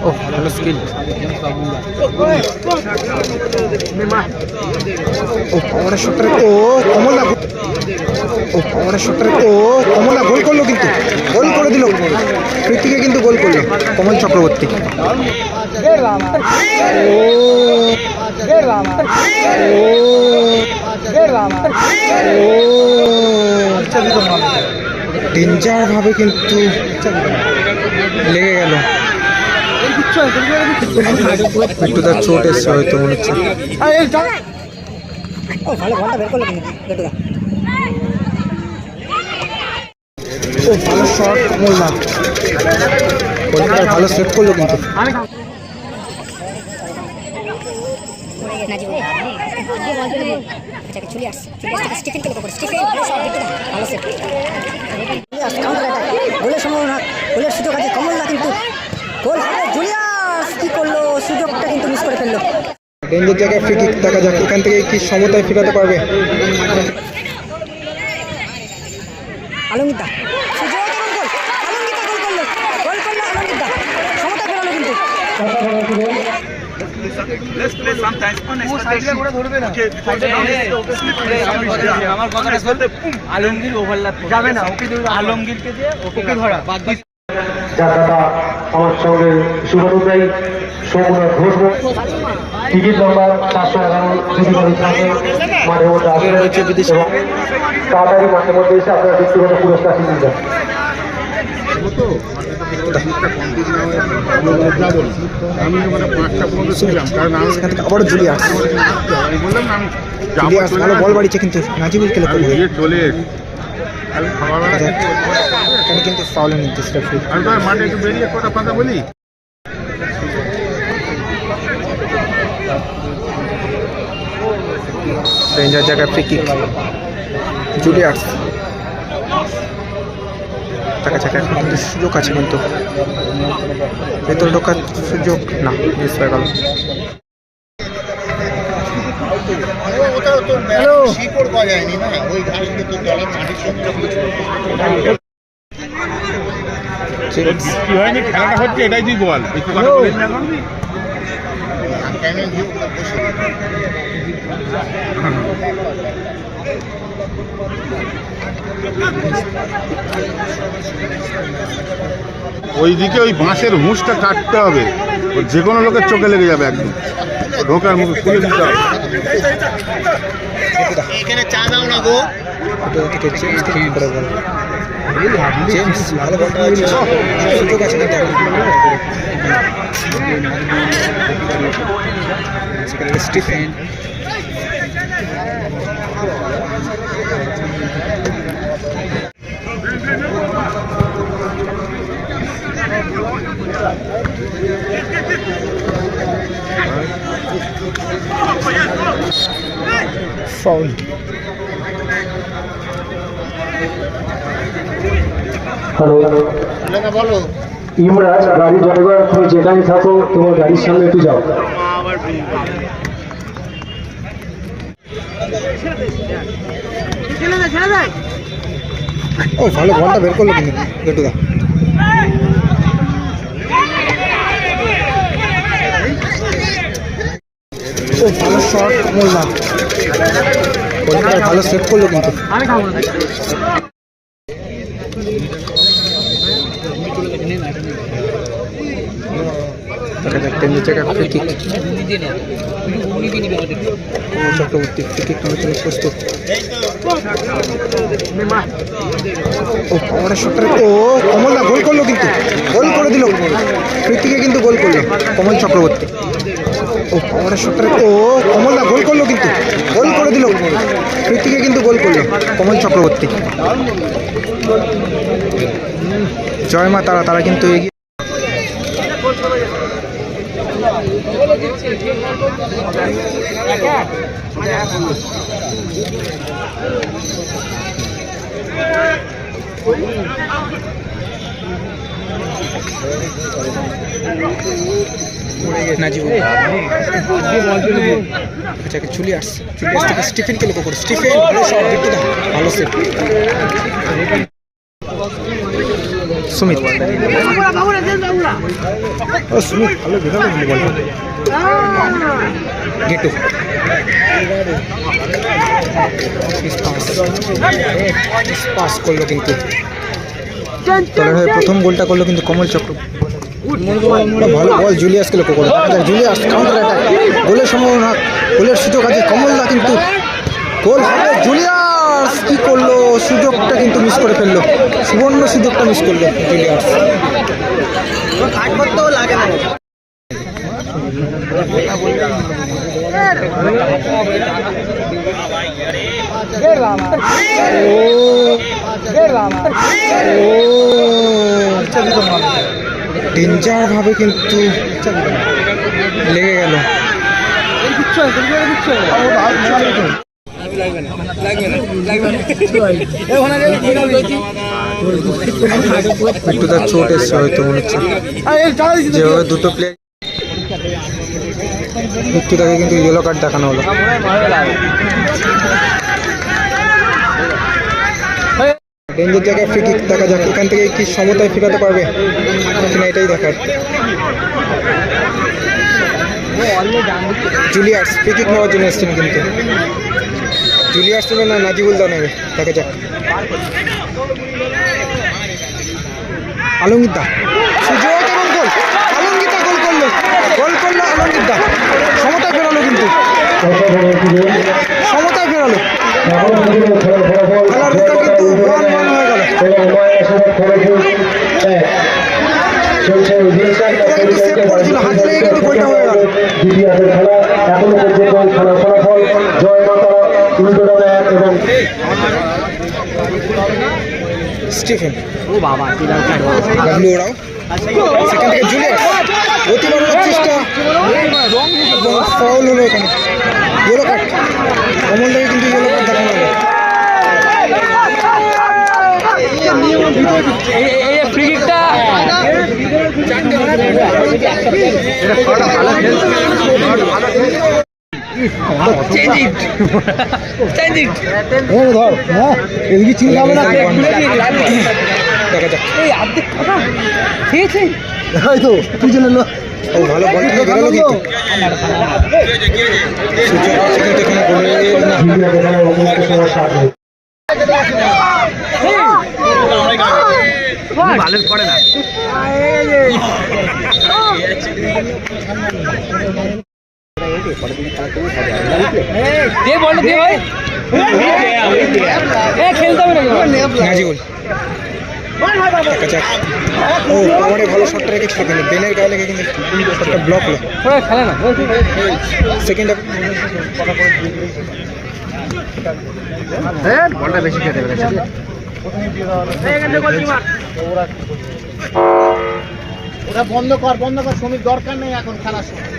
ও ও ও কমলা ও ও গোল করল কিন্তু গোল করে দিল প্রীতিকে কিন্তু গোল করল কমল চক্রবর্তী ও ও ডেঞ্জার ভাবে কিন্তু লেগে গেল। একটু তার চোট এসছে হয়তো মনে হচ্ছে। ও ভালো শট গোলকিপার ভালো সেভ করল কিন্তু। আচ্ছা চলে আসছে। স্টিফেনকে লক্ষ্য করে স্টিফেন ভালো গোলের সম্ভাবনা গোলের সুযোগ আছে কমল না কিন্তু। গোল হবে জুলিয়াস কি করল? সুযোগটা কিন্তু মিস করে ফেলল। ডেঞ্জার জায়গায় ফ্রি কিক দেখা যাক এখান থেকে কি সমতায় ফেরাতে পারবে? আলমগীরদা সুযোগ গোল। আলমগীরদা গোল করল গোল করল আলমগীরদা। সমতা ফেরালো কিন্তু। Let's play sometimes unexpected. আমার কথা বলতে আলমগীর ওভারল্যাপ যাবে না ওকে আলমগীরকে দিয়ে ওকে ধরা। বাদ দিয়ে দাদা আমার সঙ্গে শুভানুযায়ী সোমনাথ ঘোষ টিকিট নাম্বার চারশো এগারো যদি থাকে মাঠের মধ্যে আসে। রয়েছে এবং তাড়াতাড়ি মাঠের মধ্যে এসে আপনারা ব্যক্তিগত পুরস্কার যান। আমি পাঁচটা পর্যন্ত ছিলাম কারণ আমি এখান থেকে আবারও জুলিয়াস। আমি বললাম না আমি ভালো বল বাড়িছে কিন্তু নাজিবুলকে লক্ষ্য আমি গিয়ে চলে আমি খাওয়াবেলা কিন্তু ফাউলের নির্দেশ রেফারি আমি মাঠে একটু বেরিয়ে কথা কথা বলি? ডেঞ্জার জায়গায় ফ্রি কিক জুলিয়াস। চাকা চাকা এখন কিন্তু সুযোগ আছে কিন্তু। ভেতরে ঢোকার সুযোগ না মিস হয়ে গেল। খেলাটা হচ্ছে এটাই তুই বল। এখন? ওইদিকে ওই বাঁশের হুঁশটা কাটতে হবে। ও যে কোনো লোকের চোখে লেগে যাবে একদম। ঢোকার মুখে খুলে দিতে হবে। থেকে কি করে বল জেমস ভালো বলটা আছে সুযোগ আছে কিন্তু এখন। সেখানে স্টিফেন ফাউল হ্যালো ইমরাজ গাড়ি ড্রাইভার তুমি যেখানে থাকো তোমার গাড়ির সামনে একটু যাও। ও ভালো বলটা বের করল কিন্তু গেটুদা ও ভালো শট মোল্লা ভালো সেভ করল কিন্তু চক্রবর্তী কমলদা গোল করল কিন্তু। গোল করে দিল। প্রীতিকে কিন্তু গোল করল। কমল চক্রবর্তী। ও পাওয়ারের শটটা ও কমলদা গোল করল কিন্তু। গোল করে দিল। প্রীতিকে কিন্তু গোল করল কমল চক্রবর্তী। জয় মা তারা তারা কিন্তু এগিয়ে আচ্ছা চলে আসছে। চলে আসছে স্টিফেনকে লক্ষ্য করে। স্টিফেন ভালো সেট সুমিত। সুমিত, ভালো বেরোলো গেটু। পাস করল কিন্তু। প্রথম গোলটা করল কিন্তু কমল চক্র ভালো বল জুলিয়াসকে লক্ষ্য করে। দেখা, জুলিয়াস কাউন্টার অ্যাটাক গোলের সম্ভাবনা, গোলের সুযোগ আছে কমলদা কিন্তু গোল হবে জুলিয়াস কি করল? সুযোগটা কিন্তু মিস করে ফেলল। সুবর্ণ সুযোগটা মিস করল জুলিয়াস। ডেঞ্জার ভাবে কিন্তু লেগে গেল। একটু তার চোট এসছে হয়তো মনে হচ্ছে। যেভাবে দুটো প্লেয়ার একটু তাকে কিন্তু ইয়েলো কার্ড দেখানো হলো। ডেঞ্জার জায়গায় ফ্রি কিক দেখা যাক, এখান থেকে কি সমতায় ফেরাতে পারবে কিনা এটাই দেখার। জুলিয়ার্স ফ্রি কিক নেওয়ার জন্য এসছেন কিন্তু। জুলিয়ার্স নেবে না নাজিবুল দা নেবে? দেখা যাক। আলমগীর সুযোগ এবং গোল আলমগীর দা গোল করল গোল করল আলমগীর দা সমতায় ফেরালো কিন্তু সমতায় ফেরালো খেলার রেজাল্ট কিন্তু ওয়ান ওয়ান হয়ে গেল কিন্তু সেভ হাত লেগে কিন্তু গোলটা হয়ে গেল। দ্বিতীয়ার্ধের খেলা এখনও খেলার ফলাফল জয় মাতা উল্টো এবং স্টিফেন। ও বাবা ডাব্লিউ ওরাও। সেখান থেকে জুলিয়াস অতি চেষ্টা। ফাউল হলো এখানে। ইয়েলো কার্ড কিন্তু ইয়েলো কার্ড দেখানো হলো ফ্রি কিকটা ধর হ্যাঁ এদিকে চিন্তা হবে না দেখা যাক হয়তো তুই জন্য ও ভালো বল থেকে বেরোলো কিন্তু এখানে গোলের না খেলা। ভালো করে না। দে বলটা দে ভাই। এ খেলতে হবে নাকি দেখা ও আমারে ভালো শটটা রেখেছিল কিন্তু বেনের গায়ে লেগে কিন্তু শটটা ব্লক হলো। খেলে না। সেকেন্ড বলটা বেশি খেতে পেরেছে। ওটা বন্ধ কর বন্ধ কর শ্রমিক দরকার নেই এখন খেলার সময়।